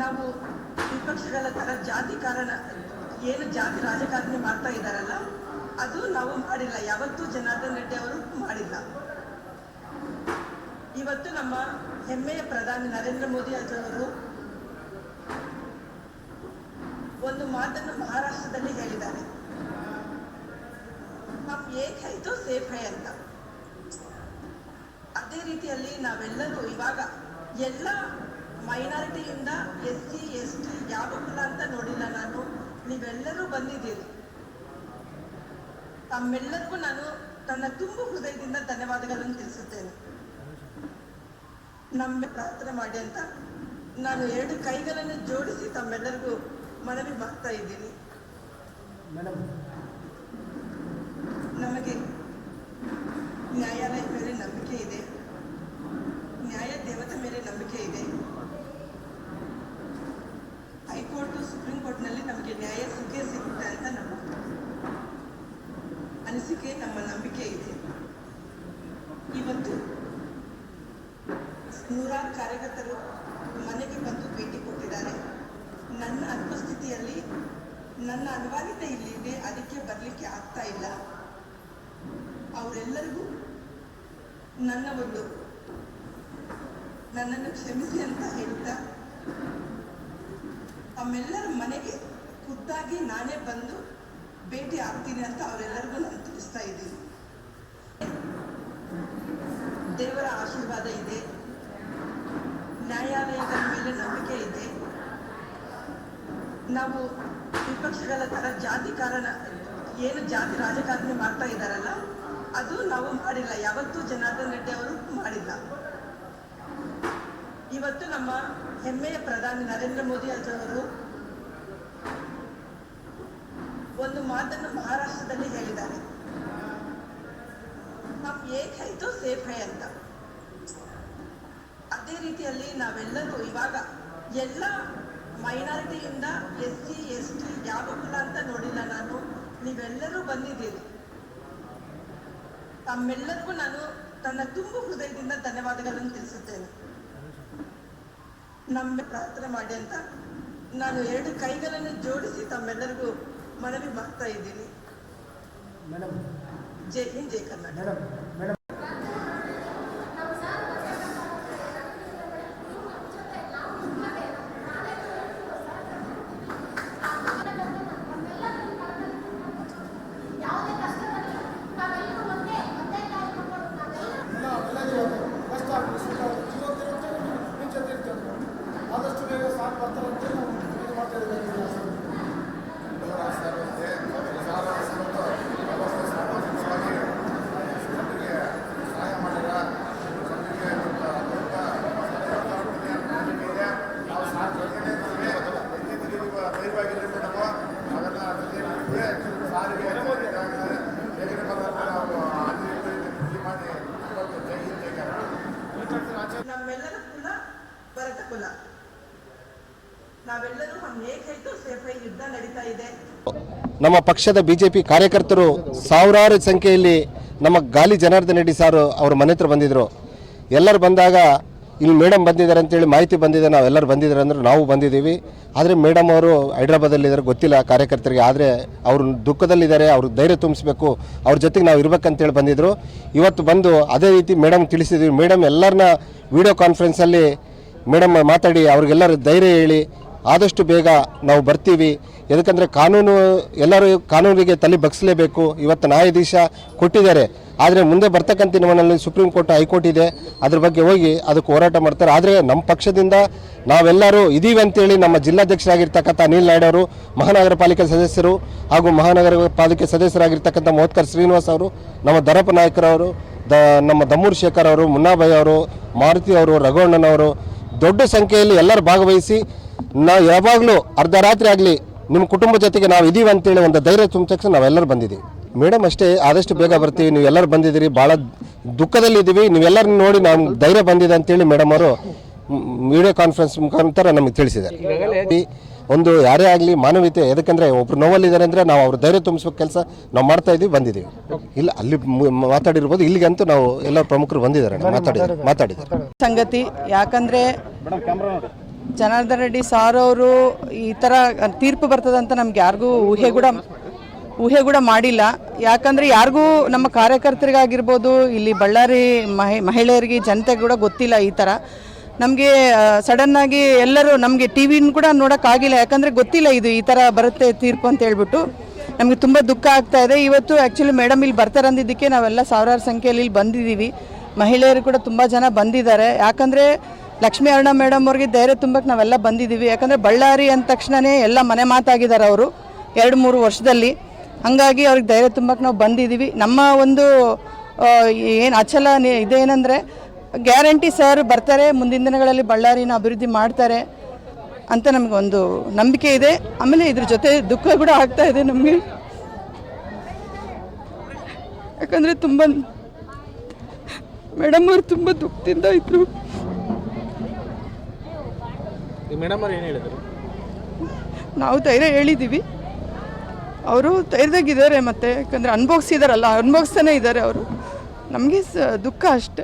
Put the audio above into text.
ನಾವು ವಿಪಕ್ಷಗಳ ತರ ಜಾತಿ ಕಾರಣ, ಏನು ಜಾತಿ ರಾಜಕಾರಣಿ ಮಾಡ್ತಾ ಇದ್ದಾರಲ್ಲ, ಅದು ನಾವು ಮಾಡಿಲ್ಲ. ಯಾವತ್ತೂ ಜನಾರ್ದನ್ ರೆಡ್ಡಿ ಅವರು ಮಾಡಿಲ್ಲ. ಇವತ್ತು ನಮ್ಮ ಹೆಮ್ಮೆಯ ಪ್ರಧಾನಿ ನರೇಂದ್ರ ಮೋದಿ ಅವರು ಒಂದು ಮಾತನ್ನು ಮಹಾರಾಷ್ಟ್ರದಲ್ಲಿ ಹೇಳಿದ್ದಾರೆ. ನಾವು ಏಕ್ ಹೈ ತೋ ಸೇಫ್ ಹೈ ಅಂತ. ಅದೇ ರೀತಿಯಲ್ಲಿ ನಾವೆಲ್ಲರೂ ಇವಾಗ ಎಲ್ಲ ಮೈನಾರಿಟಿಯಿಂದ ಎಸ್ ಸಿ ಎಸ್ ಟಿ ಯಾವ ಕುಲ ಅಂತ ನೋಡಿಲ್ಲ ನಾನು. ನೀವೆಲ್ಲರೂ ಬಂದಿದ್ದೀರಿ. ತಮ್ಮೆಲ್ಲರಿಗೂ ನಾನು ನನ್ನ ತುಂಬ ಹೃದಯದಿಂದ ಧನ್ಯವಾದಗಳನ್ನು ತಿಳಿಸುತ್ತೇನೆ. ನಮ್ಮ ಪ್ರಾರ್ಥನೆ ಮಾಡಿ ಅಂತ ನಾನು ಎರಡು ಕೈಗಳನ್ನು ಜೋಡಿಸಿ ತಮ್ಮೆಲ್ಲರಿಗೂ ಮನವಿ ಮಾಡ್ತಾ ಇದ್ದೀನಿ. ಮೇಡಮ್ ನಮಗೆ ನ್ಯಾಯಾಲಯ ಮೇಲೆ ನಂಬಿಕೆ ಇದೆ ನ್ಯಾಯ ದೇವತೆ ಮೇಲೆ ನಂಬಿಕೆ ಇದೆ ಹೈಕೋರ್ಟ್ ಸುಪ್ರೀಂ ಕೋರ್ಟ್ನಲ್ಲಿ ನಮಗೆ ನ್ಯಾಯ ಸಿಕ್ಕೇ ಸಿಗುತ್ತೆ ಅಂತ ನಮ್ಮ ಅನಿಸಿಕೆ ನಮ್ಮ ನಂಬಿಕೆ ಇದೆ ಇವತ್ತು ನೂರಾರು ಕಾರ್ಯಕರ್ತರು ಮನೆಗೆ ಬಂದು ಭೇಟಿ ಕೊಟ್ಟಿದ್ದಾರೆ. ನನ್ನ ಅನುಪಸ್ಥಿತಿಯಲ್ಲಿ, ನನ್ನ ಅನಿವಾರ್ಯತೆ ಇಲ್ಲಿದೆ ಅದಕ್ಕೆ ಬರಲಿಕ್ಕೆ ಆಗ್ತಾ ಇಲ್ಲ. ಅವರೆಲ್ಲರಿಗೂ ನನ್ನ ಒಂದು ನನ್ನನ್ನು ಕ್ಷಮಿಸಿ ಅಂತ ಹೇಳ್ತಾ ತಮ್ಮೆಲ್ಲರ ಮನೆಗೆ ಖುದ್ದಾಗಿ ನಾನೇ ಬಂದು ಭೇಟಿ ಆಗ್ತೀನಿ ಅಂತ ಅವರೆಲ್ಲರಿಗೂ ನಾನು ತಿಳಿಸ್ತಾ ಇದ್ದೀನಿ. ದೇವರ ಆಶೀರ್ವಾದ ಇದೆ. ನ್ಯಾಯಾಲಯದ ಮೇಲೆ ನಂಬಿಕೆ ಇದೆ. ನಾವು ವಿಪಕ್ಷಗಳ ತರ ಜಾತಿ ಕಾರಣ, ಏನು ಜಾತಿ ರಾಜಕಾರಣಿ ಮಾಡ್ತಾ ಇದ್ದಾರಲ್ಲ, ಅದು ನಾವು ಮಾಡಿಲ್ಲ. ಯಾವತ್ತೂ ಜನಾರ್ದನ್ ರೆಡ್ಡಿ ಅವರು ಮಾಡಿಲ್ಲ. ಇವತ್ತು ನಮ್ಮ ಹೆಮ್ಮೆಯ ಪ್ರಧಾನಿ ನರೇಂದ್ರ ಮೋದಿ ಅವರು ಒಂದು ಮಾತನ್ನು ಮಹಾರಾಷ್ಟ್ರದಲ್ಲಿ ಹೇಳಿದ್ದಾರೆ. ನಾವು ಏಕ್ ಹೈ ಸೇಫ್ ಹೈ ಅಂತ. ಅದೇ ರೀತಿಯಲ್ಲಿ ನಾವೆಲ್ಲರೂ ಇವಾಗ ಎಲ್ಲ ಮೈನಾರಿಟಿಯಿಂದ ಎಸ್ ಸಿ ಎಸ್ ಟಿ ಯಾವ ಕುಲ ಅಂತ ನೋಡಿಲ್ಲ ನಾನು. ನೀವೆಲ್ಲರೂ ಬಂದಿದ್ದೀರಿ. ತಮ್ಮೆಲ್ಲರಿಗೂ ನಾನು ತನ್ನ ತುಂಬು ಹೃದಯದಿಂದ ಧನ್ಯವಾದಗಳನ್ನು ತಿಳಿಸುತ್ತೇನೆ. ನಮ್ಮ ಪ್ರಾರ್ಥನೆ ಮಾಡಿ ಅಂತ ನಾನು ಎರಡು ಕೈಗಳನ್ನು ಜೋಡಿಸಿ ತಮ್ಮೆಲ್ಲರಿಗೂ ಮನವಿ ಮಾಡ್ತಾ ಇದ್ದೀನಿ. ಜೈ ಹಿಂದ್ ಜೈ ಕರ್ನಾಟಕ ಮೇಡಮ್ ಮೇಡಮ್ ಎಲ್ಲ ಎಲ್ಲರಿಗೂ ಕಷ್ಟ ಜೀವ ತಿರುತ್ತೆ ಮುಂಚೆ ತಿರ್ತಾರೆ ಆದಷ್ಟು ಬೇಗ ಸಾಕು ಬರ್ತಾರಂತೆ ನಾವು ಇದು ಮಾಡ್ತಾ ಇದ್ದೀವಿ ನಮ್ಮೆಲ್ಲರ ಕುಲ ಭರತ ಕುಲ ನಾವೆಲ್ಲರೂ ಹಮ್ ಏಕ್ ಹೈ ತೋ ಸೇಫ್ ಹೈ ಯುದ್ಧ ನಡೀತಾ ಇದೆ ನಮ್ಮ ಪಕ್ಷದ ಬಿಜೆಪಿ ಕಾರ್ಯಕರ್ತರು ಸಾವಿರಾರು ಸಂಖ್ಯೆಯಲ್ಲಿ ನಮ್ಮ ಗಾಲಿ ಜನಾರ್ದನ್ ರೆಡ್ಡಿ ಸಾರು ಅವ್ರ ಮನೆ ಹತ್ರ ಬಂದಿದ್ರು. ಎಲ್ಲರೂ ಬಂದಾಗ, ಇಲ್ಲಿ ಮೇಡಮ್ ಬಂದಿದ್ದಾರೆ ಅಂತೇಳಿ ಮಾಹಿತಿ ಬಂದಿದೆ ನಾವೆಲ್ಲರೂ ಬಂದಿದ್ದಾರೆ ಅಂದ್ರೆ ನಾವು ಬಂದಿದ್ದೀವಿ. ಆದರೆ ಮೇಡಮ್ ಅವರು ಹೈದ್ರಾಬಾದಲ್ಲಿದ್ದಾರೆ ಗೊತ್ತಿಲ್ಲ ಕಾರ್ಯಕರ್ತರಿಗೆ. ಆದರೆ ಅವರು ದುಃಖದಲ್ಲಿದ್ದಾರೆ, ಅವ್ರ ಧೈರ್ಯ ತುಂಬಿಸ್ಬೇಕು, ಅವ್ರ ಜೊತೆಗೆ ನಾವು ಇರ್ಬೇಕಂತೇಳಿ ಬಂದಿದ್ದರು ಇವತ್ತು ಬಂದು ಅದೇ ರೀತಿ ಮೇಡಮ್ ತಿಳಿಸಿದ್ವಿ. ಮೇಡಮ್ ಎಲ್ಲರನ್ನ ವಿಡಿಯೋ ಕಾನ್ಫರೆನ್ಸಲ್ಲಿ ಮೇಡಮ್ ಮಾತಾಡಿ, ಅವ್ರಿಗೆಲ್ಲರೂ ಧೈರ್ಯ ಹೇಳಿ ಆದಷ್ಟು ಬೇಗ ನಾವು ಬರ್ತೀವಿ. ಯಾಕಂದರೆ ಕಾನೂನು, ಎಲ್ಲರೂ ಕಾನೂನಿಗೆ ತಲೆ ಬಗ್ಸಲೇಬೇಕು. ಇವತ್ತು ನ್ಯಾಯಾಧೀಶ ಕೊಟ್ಟಿದ್ದಾರೆ. ಆದರೆ ಮುಂದೆ ಬರ್ತಕ್ಕಂಥ ದಿನಗಳಲ್ಲಿ ಸುಪ್ರೀಂ ಕೋರ್ಟ್, ಹೈಕೋರ್ಟ್ ಇದೆ. ಅದ್ರ ಬಗ್ಗೆ ಹೋಗಿ ಅದಕ್ಕೆ ಹೋರಾಟ ಮಾಡ್ತಾರೆ. ಆದರೆ ನಮ್ಮ ಪಕ್ಷದಿಂದ ನಾವೆಲ್ಲರೂ ಇದೀವಿ ಅಂತೇಳಿ ನಮ್ಮ ಜಿಲ್ಲಾಧ್ಯಕ್ಷರಾಗಿರ್ತಕ್ಕಂಥ ಅನಿಲ್ ನಾಯ್ಡು ಅವರು ಮಹಾನಗರ ಪಾಲಿಕೆ ಸದಸ್ಯರು ಹಾಗೂ ಮಹಾನಗರ ಪಾಲಿಕೆ ಸದಸ್ಯರಾಗಿರ್ತಕ್ಕಂಥ ಮೋತ್ಕರ್ ಶ್ರೀನಿವಾಸ್ ಅವರು, ನಮ್ಮ ದರಪ ನಾಯಕರವರು ದ, ನಮ್ಮ ದಮ್ಮೂರ್ ಶೇಖರ್ ಅವರು ಮುನ್ನಾಬಾಯಿ ಅವರು, ಮಾರುತಿ ಅವರು ರಘುವಣ್ಣನವರು ದೊಡ್ಡ ಸಂಖ್ಯೆಯಲ್ಲಿ ಎಲ್ಲರೂ ಭಾಗವಹಿಸಿ ನಾವು ಯಾವಾಗಲೂ ಅರ್ಧ ರಾತ್ರಿ ಆಗಲಿ ನಿಮ್ಮ ಕುಟುಂಬ ಜೊತೆಗೆ ನಾವು ಇದೀವಿ ಅಂತೇಳಿ ಒಂದು ಧೈರ್ಯ ತುಂಬಿಸಕ್ಕೆ ನಾವೆಲ್ಲರೂ ಬಂದಿದ್ದೀವಿ. ಮೇಡಮ್ ಅಷ್ಟೇ ಆದಷ್ಟು ಬೇಗ ಬರ್ತೀವಿ, ನೀವು ಎಲ್ಲರೂ ಬಂದಿದ್ದೀರಿ, ಭಾಳ ದುಃಖದಲ್ಲಿದ್ದೀವಿ ನೀವೆಲ್ಲರನ್ನ ನೋಡಿ ನಾವು ಧೈರ್ಯ ಬಂದಿದೆ ಅಂತೇಳಿ ಮೇಡಮ್ ಅವರು ವಿಡಿಯೋ ಕಾನ್ಫರೆನ್ಸ್ ಮುಖಾಂತರ ನಮಗೆ ತಿಳಿಸಿದ್ದಾರೆ. ಒಂದು ಯಾರೇ ಆಗಲಿ ಮಾನವೀಯತೆ, ಯಾಕಂದರೆ ಒಬ್ರು ನೋವಲ್ಲಿದ್ದಾರೆ ಅಂದರೆ ನಾವು ಅವ್ರ ಧೈರ್ಯ ತುಂಬಿಸೋ ಕೆಲಸ ನಾವು ಮಾಡ್ತಾ ಇದ್ದೀವಿ ಬಂದಿದ್ದೀವಿ. ಇಲ್ಲ, ಅಲ್ಲಿ ಮಾತಾಡಿರ್ಬೋದು, ಇಲ್ಲಿಗಂತೂ ನಾವು ಎಲ್ಲ ಪ್ರಮುಖರು ಬಂದಿದ್ದಾರೆ, ಮಾತಾಡಿದ್ದಾರೆ ಮಾತಾಡಿದ್ದಾರೆ. ಸಂಗತಿ, ಯಾಕಂದರೆ ಜನಾರ್ದನ್ ರೆಡ್ಡಿ ಸಾರ್ ಅವರು ಈ ಥರ ತೀರ್ಪು ಬರ್ತದಂತ ನಮ್ಗೆ ಯಾರಿಗೂ ಊಹೆ ಕೂಡ ಊಹೆ ಕೂಡ ಮಾಡಿಲ್ಲ. ಯಾಕಂದರೆ ಯಾರಿಗೂ ನಮ್ಮ ಕಾರ್ಯಕರ್ತರಿಗಾಗಿರ್ಬೋದು, ಇಲ್ಲಿ ಬಳ್ಳಾರಿ ಮಹಿ ಮಹಿಳೆಯರಿಗೆ ಜನತೆ ಕೂಡ ಗೊತ್ತಿಲ್ಲ ಈ ಥರ ನಮಗೆ ಸಡನ್ನಾಗಿ ಎಲ್ಲರೂ ನಮಗೆ ಟಿ ವಿನ ಕೂಡ ನೋಡೋಕ್ಕಾಗಿಲ್ಲ. ಯಾಕಂದರೆ ಗೊತ್ತಿಲ್ಲ ಇದು ಈ ಥರ ಬರುತ್ತೆ ತೀರ್ಪು ಅಂತ ಹೇಳ್ಬಿಟ್ಟು. ನಮಗೆ ತುಂಬ ದುಃಖ ಆಗ್ತಾ ಇದೆ. ಇವತ್ತು ಆ್ಯಕ್ಚುಲಿ ಮೇಡಮ್ ಇಲ್ಲಿ ಬರ್ತಾರೆ ಅಂದಿದ್ದಕ್ಕೆ ನಾವೆಲ್ಲ ಸಾವಿರಾರು ಸಂಖ್ಯೆಯಲ್ಲಿ ಇಲ್ಲಿ ಬಂದಿದ್ದೀವಿ. ಮಹಿಳೆಯರು ಕೂಡ ತುಂಬ ಜನ ಬಂದಿದ್ದಾರೆ. ಯಾಕಂದರೆ ಲಕ್ಷ್ಮೀ ಅರುಣ ಮೇಡಮ್ ಅವ್ರಿಗೆ ಧೈರ್ಯ ತುಂಬಕ್ಕೆ ನಾವೆಲ್ಲ ಬಂದಿದ್ದೀವಿ. ಯಾಕಂದರೆ ಬಳ್ಳಾರಿ ಅಂದ ತಕ್ಷಣವೇ ಎಲ್ಲ ಮನೆ ಮಾತಾಗಿದ್ದಾರೆ ಅವರು, ಎರಡು ಮೂರು ವರ್ಷದಲ್ಲಿ. ಹಂಗಾಗಿ ಅವ್ರಿಗೆ ಧೈರ್ಯ ತುಂಬಕ್ಕೆ ನಾವು ಬಂದಿದ್ದೀವಿ. ನಮ್ಮ ಒಂದು ಏನು ಅಚಲ ಇದೇನಂದರೆ ಗ್ಯಾರಂಟಿ ಸರ್ ಬರ್ತಾರೆ, ಮುಂದಿನ ದಿನಗಳಲ್ಲಿ ಬಳ್ಳಾರಿನ ಅಭಿವೃದ್ಧಿ ಮಾಡ್ತಾರೆ ಅಂತ ನಮಗೆ ಒಂದು ನಂಬಿಕೆ ಇದೆ. ಆಮೇಲೆ ಇದ್ರ ಜೊತೆ ದುಃಖ ಕೂಡ ಆಗ್ತಾ ಇದೆ ನಮಗೆ. ಯಾಕಂದರೆ ತುಂಬ, ಮೇಡಮ್ ಅವ್ರು ತುಂಬ ದುಃಖದಿಂದ ಇದ್ರು. ಮೇಡಮ್ ಅವ್ರು ಏನು ಹೇಳಿದ್ರು? ನಾವು ಧೈರ್ಯ ಹೇಳಿದ್ದೀವಿ ಅವರು ಧೈರ್ಯದಾಗಿದ್ದಾರೆ ಮತ್ತೆ, ಯಾಕಂದರೆ ಅನುಭವಿಸಿದಾರಲ್ಲ ಅನುಭವಿಸ್ತಾನೆ ಇದ್ದಾರೆ ಅವರು. ನಮಗೆ ದುಃಖ ಅಷ್ಟೆ.